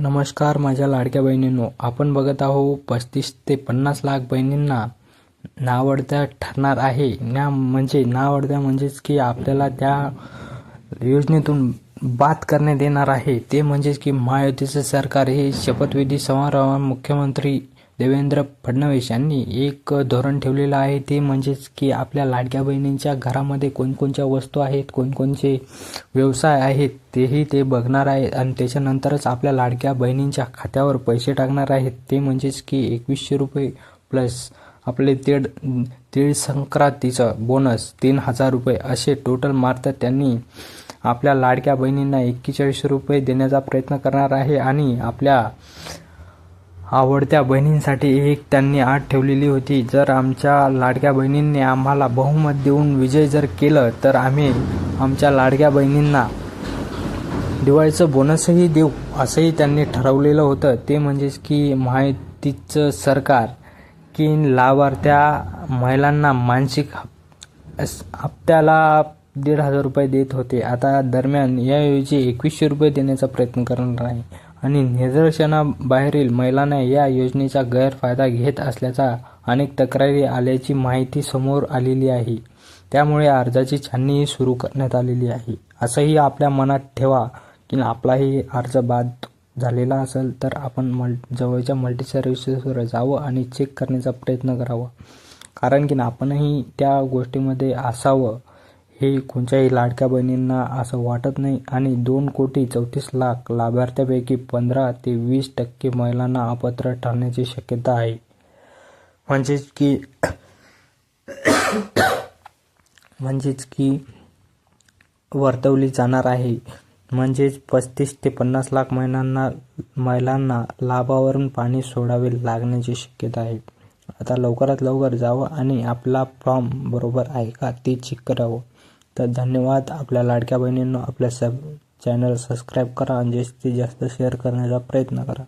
नमस्कार माझ्या लाडक्या बहिणींनो. आपण बघत आहो पस्तीस ते पन्नास लाख बहिणींना नावडत्या ठरणार आहे. ना म्हणजे नावडत्या म्हणजेच की आपल्याला त्या योजनेतून बाद करण्यात येणार आहे. ते म्हणजेच की महायुतीचं सरकार हे शपथविधी समारोहात मुख्यमंत्री देवेंद्र फडणवीस यांनी एक धोरण ठेवलेलं आहे. ते म्हणजेच की आपल्या लाडक्या बहिणींच्या घरामध्ये कोणकोणत्या वस्तू आहेत कोणकोणचे व्यवसाय आहेत तेही ते बघणार आहेत आणि त्याच्यानंतरच आपल्या लाडक्या बहिणींच्या खात्यावर पैसे टाकणार आहेत. ते म्हणजेच की एकवीसशे रुपये प्लस आपले तीळ तीळ संक्रांतीचं बोनस तीन हजार रुपये असे टोटल मारतात. त्यांनी आपल्या लाडक्या बहिणींना एक्केचाळीस रुपये देण्याचा प्रयत्न करणार आहे आणि आपल्या आवडत्या बहिणींसाठी एक त्यांनी आठ ठेवलेली होती. जर आमच्या लाडक्या बहिणींनी आम्हाला बहुमत देऊन विजय जर केलं तर आम्ही आमच्या लाडक्या बहिणींना दिवाळीचं बोनसही देऊ असंही त्यांनी ठरवलेलं होतं. ते म्हणजेच की माहितीचं सरकार की लाभार्थ्या महिलांना मानसिक हप- हप्त्याला दीड हजार रुपये देत होते. आता दरम्यान याऐवजी एकवीसशे रुपये देण्याचा प्रयत्न करणार आहे. आणि निदर्शनाबाहेरील महिलांना या योजनेचा गैरफायदा घेत असल्याचा अनेक तक्रारी आल्याची माहिती समोर आलेली आहे. त्यामुळे अर्जाची छाननीही सुरू करण्यात आलेली आहे. असंही आपल्या मनात ठेवा की आपलाही अर्ज बाद झालेला असेल तर आपण मल जवळच्या मल्टी सर्व्हिसेसवर जावं आणि चेक करण्याचा प्रयत्न करावा. कारण की आपणही त्या गोष्टीमध्ये असावं. हे कोणत्याही लाडक्या बहिणींना असं वाटत नाही आणि दोन कोटी चौतीस लाख लाभार्थ्यापैकी पंधरा ते वीस टक्के महिलांना अपात्र ठरण्याची शक्यता आहे. म्हणजेच की म्हणजेच की वर्तवली जाणार आहे. म्हणजेच पस्तीस ते पन्नास लाख महिलांना महिलांना लाभावरून पाणी सोडावे लागण्याची शक्यता आहे. आता लवकरात लवकर जावं आणि आपला फॉर्म बरोबर आहे का ते चेक करावं. तर धन्यवाद. आपल्या लाडक्या बहिणींना आपल्या सब चॅनल सबस्क्राईब करा आणि जास्तीत जास्त शेअर करण्याचा प्रयत्न करा.